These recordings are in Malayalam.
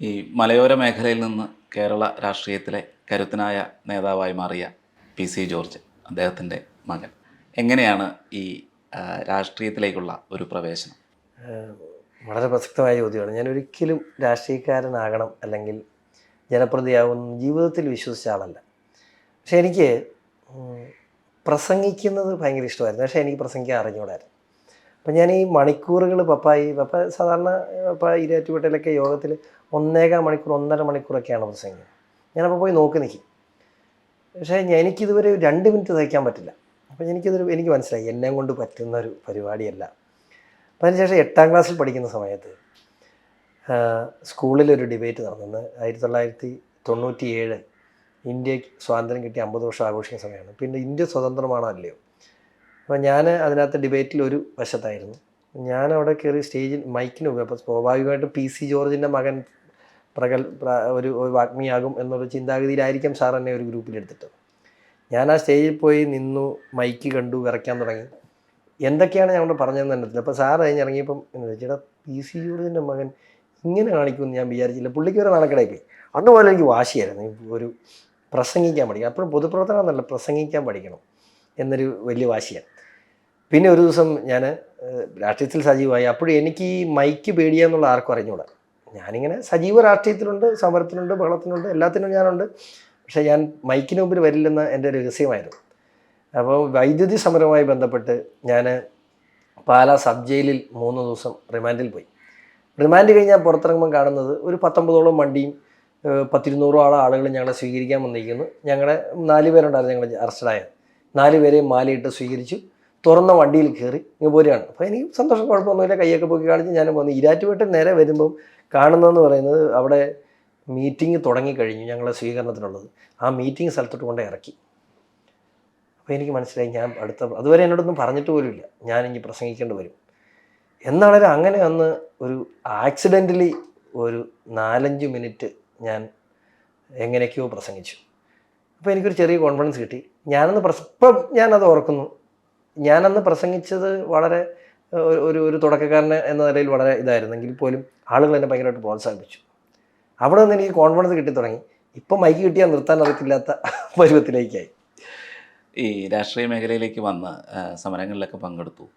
ഈ മലയോര മേഖലയിൽ നിന്ന് കേരള രാഷ്ട്രീയത്തിലെ കരുത്തനായ നേതാവായി മാറിയ പി സി ജോർജ് അദ്ദേഹത്തിന്റെ മകൻ. എങ്ങനെയാണ് ഈ രാഷ്ട്രീയത്തിലേക്കുള്ള ഒരു പ്രവേശനം? വളരെ പ്രസക്തമായ ചോദ്യമാണ്. ഞാൻ ഒരിക്കലും രാഷ്ട്രീയക്കാരനാകണം അല്ലെങ്കിൽ ജനപ്രതിയാകുന്ന ജീവിതത്തിൽ വിശ്വസിച്ച ആളല്ല. പക്ഷേ എനിക്ക് പ്രസംഗിക്കുന്നത് ഭയങ്കര ഇഷ്ടമായിരുന്നു. പക്ഷേ എനിക്ക് പ്രസംഗിക്കാൻ അറിഞ്ഞൂടായിരുന്നു അപ്പം ഞാൻ ഈ മണിക്കൂറുകൾ പപ്പായി പപ്പ സാധാരണ പപ്പ ഇരാറ്റുപേട്ടയിലൊക്കെ യോഗത്തിൽ ഒന്നേകാൽ മണിക്കൂർ ഒന്നര മണിക്കൂറൊക്കെയാണ് പ്രസംഗിക്കുന്നത് ഞാനപ്പോൾ പോയി നോക്കി നിൽക്കും. പക്ഷേ എനിക്കിതുവരെ രണ്ട് മിനിറ്റ് സഹിക്കാൻ പറ്റില്ല. അപ്പം എനിക്കിതൊരു എനിക്ക് മനസ്സിലായി എന്നെ കൊണ്ട് പറ്റുന്ന ഒരു പരിപാടിയല്ല. അപ്പം അതിനുശേഷം എട്ടാം ക്ലാസ്സിൽ പഠിക്കുന്ന സമയത്ത് സ്കൂളിലൊരു ഡിബേറ്റ് നടന്നത് ആയിരത്തി തൊള്ളായിരത്തി തൊണ്ണൂറ്റി ഏഴ് ഇന്ത്യയ്ക്ക് സ്വാതന്ത്ര്യം കിട്ടിയ അമ്പത് വർഷം ആഘോഷിക്കുന്ന സമയമാണ്. പിന്നെ ഇന്ത്യ സ്വതന്ത്രമാണോ അല്ലയോ? അപ്പോൾ ഞാൻ അതിനകത്ത് ഡിബേറ്റിൽ ഒരു വശത്തായിരുന്നു. ഞാൻ അവിടെ കയറി സ്റ്റേജിൽ മൈക്കിന് പോയി അപ്പോൾ സ്വാഭാവികമായിട്ടും പി സി ജോർജിന്റെ മകൻ പ്രഗൽ ഒരു വാഗ്മിയാകും എന്നുള്ള ചിന്താഗതിയിലായിരിക്കും സാർ എന്നെ ഒരു ഗ്രൂപ്പിലെടുത്തിട്ട് ഞാൻ ആ സ്റ്റേജിൽ പോയി നിന്നു മൈക്ക് കണ്ടു വിറയ്ക്കാൻ തുടങ്ങി. എന്തൊക്കെയാണ് ഞങ്ങൾ പറഞ്ഞതെന്ന് കണ്ടത്തില്ല അപ്പോൾ സാർ കഴിഞ്ഞ് ഇറങ്ങിയപ്പം എന്ന് ചേട്ടാ പി സി ജോർജിന്റെ മകൻ ഇങ്ങനെ കാണിക്കുമെന്ന് ഞാൻ വിചാരിച്ചില്ല. പുള്ളിക്ക് വരെ നാണക്കടായി പോയി അന്ന് എനിക്ക് വാശിയായിരുന്നു. ഒരു പ്രസംഗിക്കാൻ പഠിക്കണം. അപ്പോഴും പൊതുപ്രവർത്തനം എന്നല്ല പ്രസംഗിക്കാൻ പഠിക്കണം എന്നൊരു വലിയ വാശിയാണ്. പിന്നെ ഒരു ദിവസം ഞാൻ രാഷ്ട്രീയത്തിൽ സജീവമായി. അപ്പോഴും എനിക്ക് ഈ മൈക്ക് പേടിയാന്നുള്ള ആർക്കും അറിഞ്ഞൂടാ. ഞാനിങ്ങനെ സജീവ രാഷ്ട്രീയത്തിലുണ്ട് സമരത്തിനുണ്ട് ബഹളത്തിനുണ്ട് എല്ലാത്തിനും ഞാനുണ്ട്. പക്ഷേ ഞാൻ മൈക്കിന് മുമ്പിൽ വരില്ലെന്ന് എന്റെ രഹസ്യമായിരുന്നു. അപ്പോൾ വൈദ്യുതി സമരവുമായി ബന്ധപ്പെട്ട് ഞാൻ പാലാ സബ് ജയിലിൽ മൂന്ന് ദിവസം റിമാൻഡിൽ പോയി. റിമാൻഡ് കഴിഞ്ഞാൽ പുറത്തിറങ്ങുമ്പോൾ കാണുന്നത് ഒരു പത്തൊമ്പതോളം വണ്ടിയും പത്തിരുന്നൂറോളം ആളുകൾ ഞങ്ങളെ സ്വീകരിക്കാൻ വന്നിരിക്കുന്നു. ഞങ്ങളുടെ നാല് പേരുണ്ടായിരുന്നു ഞങ്ങൾ അറസ്റ്റഡായത് നാല് പേരെയും മാലയിട്ട് സ്വീകരിച്ചു. തുറന്ന വണ്ടിയിൽ കയറി ഇങ്ങ് പോരുകയാണ്. അപ്പോൾ എനിക്ക് സന്തോഷം കുഴപ്പമൊന്നുമില്ല. കൈയൊക്കെ പൊക്കി കാണിച്ച് ഞാനും പോന്നു ഇരാറ്റുപേട്ട നേരെ വരുമ്പം കാണുന്നതെന്ന് പറയുന്നത് അവിടെ മീറ്റിംഗ് തുടങ്ങിക്കഴിഞ്ഞു ഞങ്ങളെ സ്വീകരണത്തിനുള്ളത്. ആ മീറ്റിംഗ് സ്ഥലത്തോട്ട് കൊണ്ട് ഇറക്കി. അപ്പോൾ എനിക്ക് മനസ്സിലായി ഞാൻ അടുത്ത അതുവരെ എന്നോടൊന്നും പറഞ്ഞിട്ട് പോലുമില്ല. ഞാൻ ഇനി പ്രസംഗിക്കേണ്ടി വരും. എന്നാണേലും അങ്ങനെ അന്ന് ഒരു ആക്സിഡന്റലി ഒരു നാലഞ്ച് മിനിറ്റ് ഞാൻ എങ്ങനെയൊക്കെയോ പ്രസംഗിച്ചു. അപ്പോൾ എനിക്കൊരു ചെറിയ കോൺഫിഡൻസ് കിട്ടി. ഞാനന്ന് പ്രസ ഇപ്പം ഞാനത് ഓർക്കുന്നു. ഞാനന്ന് പ്രസംഗിച്ചത് വളരെ ഒരു- ഒരു തുടക്കക്കാരൻ തുടക്കക്കാരന് എന്ന നിലയിൽ വളരെ ഇതായിരുന്നെങ്കിൽ പോലും ആളുകൾ എന്നെ ഭയങ്കരമായിട്ട് പ്രോത്സാഹിപ്പിച്ചു. അവിടെ നിന്ന് എനിക്ക് കോൺഫിഡൻസ് കിട്ടി തുടങ്ങി. ഇപ്പം മൈക്ക് കിട്ടിയാൽ നിർത്താൻ അറിയത്തില്ലാത്ത പരുവത്തിലേക്കായി. ഈ രാഷ്ട്രീയ മേഖലയിലേക്ക് വന്ന് സമരങ്ങളിലൊക്കെ പങ്കെടുത്തു.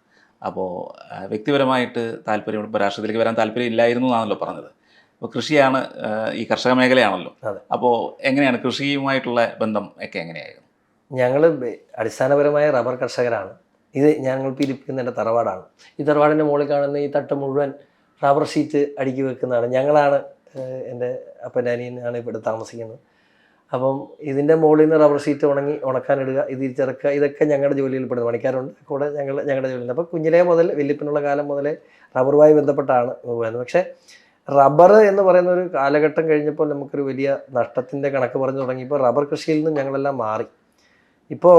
അപ്പോൾ വ്യക്തിപരമായിട്ട് താല്പര്യം ഇപ്പോൾ രാഷ്ട്രീയത്തിലേക്ക് വരാൻ താല്പര്യം ഇല്ലായിരുന്നു എന്നാണല്ലോ പറഞ്ഞത്. അപ്പോൾ കൃഷിയാണ് ഈ കർഷക മേഖലയാണല്ലോ. അപ്പോൾ എങ്ങനെയാണ് കൃഷിയുമായിട്ടുള്ള ബന്ധം ഒക്കെ എങ്ങനെയായിരുന്നു? ഞങ്ങൾ അടിസ്ഥാനപരമായ റബ്ബർ കർഷകരാണ്. ഇത് ഞങ്ങൾ പിരിപ്പിക്കുന്ന എന്റെ തറവാടാണ്. ഈ തറവാടിന്റെ മുകളിൽ കാണുന്ന ഈ തട്ട് മുഴുവൻ റബ്ബർ ഷീറ്റ് അടുക്കി വെക്കുന്നതാണ്. ഞങ്ങളാണ് എന്റെ അപ്പന്റെ അനിയനാണ് ഇവിടെ താമസിക്കുന്നത്. അപ്പം ഇതിന്റെ മുകളിൽ നിന്ന് റബ്ബർ ഷീറ്റ് ഉണങ്ങി ഉണക്കാനിടുക ഇത് തിരിച്ചിറക്കുക ഇതൊക്കെ ഞങ്ങളുടെ ജോലിയിൽ പെടുന്നു പണിക്കാരുണ്ട്. കൂടെ ഞങ്ങൾ ഞങ്ങളുടെ ജോലിയിൽ അപ്പോൾ കുഞ്ഞിലേ മുതൽ വലിയപ്പനുള്ള കാലം മുതലേ റബ്ബറുമായി ബന്ധപ്പെട്ടാണ് പോകുന്നത് പക്ഷേ റബ്ബർ എന്ന് പറയുന്ന ഒരു കാലഘട്ടം കഴിഞ്ഞപ്പോൾ നമുക്കൊരു വലിയ നഷ്ടത്തിന്റെ കണക്ക് പറഞ്ഞു തുടങ്ങിയപ്പോൾ റബ്ബർ കൃഷിയിൽ നിന്നും ഞങ്ങളെല്ലാം മാറി. ഇപ്പോൾ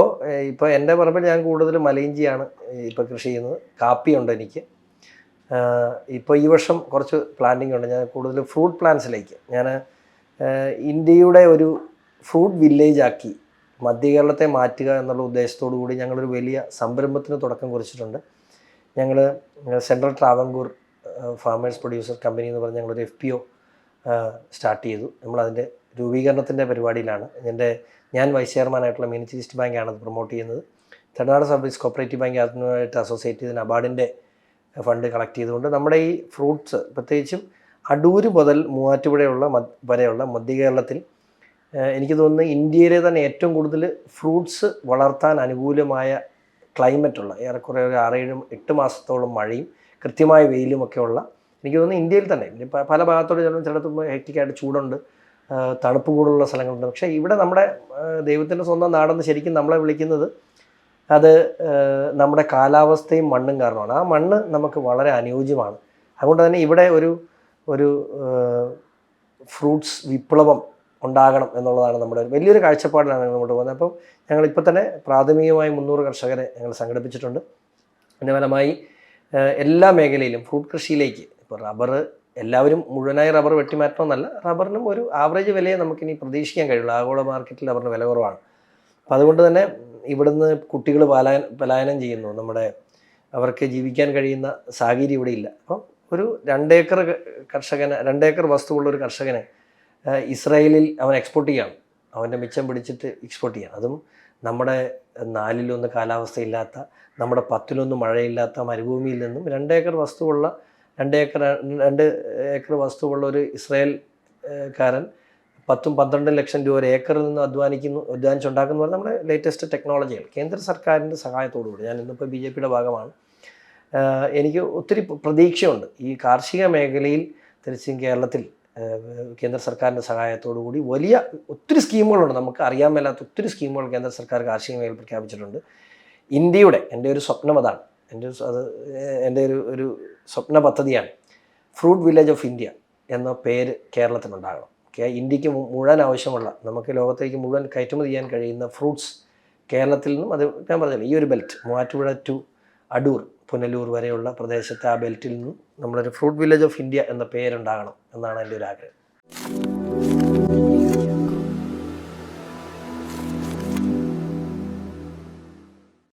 ഇപ്പോൾ എന്റെ പറമ്പിൽ ഞാൻ കൂടുതൽ മലയിഞ്ചിയാണ് ഇപ്പോൾ കൃഷി ചെയ്യുന്നത്. കാപ്പിയുണ്ട് എനിക്ക്. ഇപ്പോൾ ഈ വർഷം കുറച്ച് പ്ലാന്റിംഗ് ഉണ്ട്. ഞാൻ കൂടുതൽ ഫ്രൂട്ട് പ്ലാന്റ്സിലേക്ക് ഞാൻ ഇന്ത്യയുടെ ഒരു ഫ്രൂട്ട് വില്ലേജ് ആക്കി മധ്യ കേരളത്തെ മാറ്റുക എന്നുള്ള ഉദ്ദേശത്തോടു കൂടി ഞങ്ങളൊരു വലിയ സംരംഭത്തിന് തുടക്കം കുറിച്ചിട്ടുണ്ട്. ഞങ്ങൾ central Travancore farmers producer company എന്ന് പറഞ്ഞ് ഞങ്ങളൊരു എഫ് പി ഒ സ്റ്റാർട്ട് ചെയ്തു. നമ്മളതിന്റെ രൂപീകരണത്തിന്റെ പരിപാടിയിലാണ്. എന്റെ ഞാൻ വൈസ് ചെയർമാനായിട്ടുള്ള മീനച്ചി ഈസ്റ്റ് ബാങ്കാണ് അത് പ്രൊമോട്ട് ചെയ്യുന്നത്. തമിഴ്നാട് സർവീസ് കോപ്പറേറ്റീവ് ബാങ്ക് അതുമായിട്ട് അസോസിയേറ്റ് ചെയ്ത് നബാർഡിന്റെ ഫണ്ട് കളക്ട് ചെയ്തുകൊണ്ട് നമ്മുടെ ഈ ഫ്രൂട്ട്സ് പ്രത്യേകിച്ചും അടൂര് മുതൽ മൂവാറ്റുപുഴയുള്ള വരെയുള്ള മധ്യ കേരളത്തിൽ എനിക്ക് തോന്നുന്നു ഇന്ത്യയിലെ തന്നെ ഏറ്റവും കൂടുതൽ ഫ്രൂട്ട്സ് വളർത്താൻ അനുകൂലമായ ക്ലൈമറ്റുള്ള ഏറെക്കുറെ ഒരു ആറേഴും എട്ട് മാസത്തോളം മഴയും കൃത്യമായ വെയിലും ഒക്കെ ഉള്ള എനിക്ക് തോന്നുന്നു ഇന്ത്യയിൽ തന്നെ പല ഭാഗത്തോട് ചിലപ്പോൾ ചിലത്തുമ്പോൾ ഹെക്റ്റിക്കായിട്ട് ചൂടുണ്ട്. തണുപ്പ് കൂടുതലുള്ള സ്ഥലങ്ങളുണ്ട്. പക്ഷേ ഇവിടെ നമ്മുടെ ദൈവത്തിന്റെ സ്വന്തം നാടെന്ന് ശരിക്കും നമ്മളെ വിളിക്കുന്നത് അത് നമ്മുടെ കാലാവസ്ഥയും മണ്ണും കാരണമാണ്. ആ മണ്ണ് നമുക്ക് വളരെ അനുയോജ്യമാണ്. അതുകൊണ്ട് തന്നെ ഇവിടെ ഒരു ഒരു ഫ്രൂട്ട്സ് വിപ്ലവം ഉണ്ടാകണം എന്നുള്ളതാണ് നമ്മുടെ വലിയൊരു കാഴ്ചപ്പാടിലാണ് ഞങ്ങൾ മുന്നോട്ട് പോകുന്നത്. അപ്പം ഞങ്ങൾ ഇപ്പോൾ തന്നെ പ്രാഥമികമായി മുന്നൂറ് കർഷകരെ ഞങ്ങൾ സംഘടിപ്പിച്ചിട്ടുണ്ട്. അതിന്റെ ഫലമായി എല്ലാ മേഖലയിലും ഫ്രൂട്ട് കൃഷിയിലേക്ക് ഇപ്പോൾ റബ്ബർ എല്ലാവരും മുഴുവനായി റബ്ബർ വെട്ടിമാറ്റണമെന്നല്ല റബ്ബറിനും ഒരു ആവറേജ് വിലയെ നമുക്കിനി പ്രതീക്ഷിക്കാൻ കഴിയുള്ളൂ. ആഗോള മാർക്കറ്റിൽ റബ്ബറിന് വില കുറവാണ്. അപ്പം അതുകൊണ്ട് തന്നെ ഇവിടുന്ന് കുട്ടികൾ പലായ പലായനം ചെയ്യുന്നു. നമ്മുടെ അവർക്ക് ജീവിക്കാൻ കഴിയുന്ന സാഹചര്യം ഇവിടെ ഇല്ല. അപ്പം ഒരു രണ്ടേക്കർ കർഷകന് രണ്ടേക്കർ വസ്തുവുള്ള ഒരു കർഷകനെ ഇസ്രായേലിൽ അവൻ എക്സ്പോർട്ട് ചെയ്യണം. അവന്റെ മിച്ചം പിടിച്ചിട്ട് എക്സ്പോർട്ട് ചെയ്യണം. അതും നമ്മുടെ നാലിലൊന്ന് കാലാവസ്ഥയില്ലാത്ത നമ്മുടെ പത്തിലൊന്ന് മഴയില്ലാത്ത മരുഭൂമിയിൽ നിന്നും രണ്ടേക്കർ വസ്തുവുള്ള രണ്ടേക്കർ രണ്ട് ഏക്കർ വസ്തുവുള്ള ഒരു ഇസ്രായേൽ കാരൻ പത്തും പന്ത്രണ്ടും ലക്ഷം രൂപ ഒരു ഏക്കറിൽ നിന്ന് അധ്വാനിക്കുന്നു അധ്വാനിച്ചുണ്ടാക്കുന്ന പറഞ്ഞാൽ നമ്മുടെ ലേറ്റസ്റ്റ് ടെക്നോളജികൾ കേന്ദ്ര സർക്കാരിന്റെ സഹായത്തോടുകൂടി ഞാൻ ഇന്നിപ്പോൾ ബി ജെ പിയുടെ ഭാഗമാണ്. എനിക്ക് ഒത്തിരി പ്രതീക്ഷയുണ്ട് ഈ കാർഷിക മേഖലയിൽ തിരിച്ചും കേരളത്തിൽ കേന്ദ്ര സർക്കാരിന്റെ സഹായത്തോടു കൂടി വലിയ ഒത്തിരി സ്കീമുകളുണ്ട്. നമുക്ക് അറിയാൻ മേലാത്ത ഒത്തിരി സ്കീമുകൾ കേന്ദ്ര സർക്കാർ കാർഷിക മേഖലയിൽ പ്രഖ്യാപിച്ചിട്ടുണ്ട്. ഇന്ത്യയുടെ എന്റെ ഒരു സ്വപ്നം അതാണ്. എന്റെ ഒരു അത് എന്റെ ഒരു ഒരു സ്വപ്ന പദ്ധതിയാണ്. ഫ്രൂട്ട് വില്ലേജ് ഓഫ് ഇന്ത്യ എന്ന പേര് കേരളത്തിനുണ്ടാകണം. ഇന്ത്യയ്ക്ക് മുഴുവൻ ആവശ്യമുള്ള നമുക്ക് ലോകത്തേക്ക് മുഴുവൻ കയറ്റുമതി ചെയ്യാൻ കഴിയുന്ന ഫ്രൂട്ട്സ് കേരളത്തിൽ നിന്നും അത് ഞാൻ പറഞ്ഞില്ല ഈ ഒരു ബെൽറ്റ് മൂവാറ്റുപുഴ ടു അടൂർ പുനലൂർ വരെയുള്ള പ്രദേശത്തെ ആ ബെൽറ്റിൽ നിന്നും നമ്മളൊരു ഫ്രൂട്ട് വില്ലേജ് ഓഫ് ഇന്ത്യ എന്ന പേരുണ്ടാകണം എന്നാണ് എന്റെ ഒരു ആഗ്രഹം.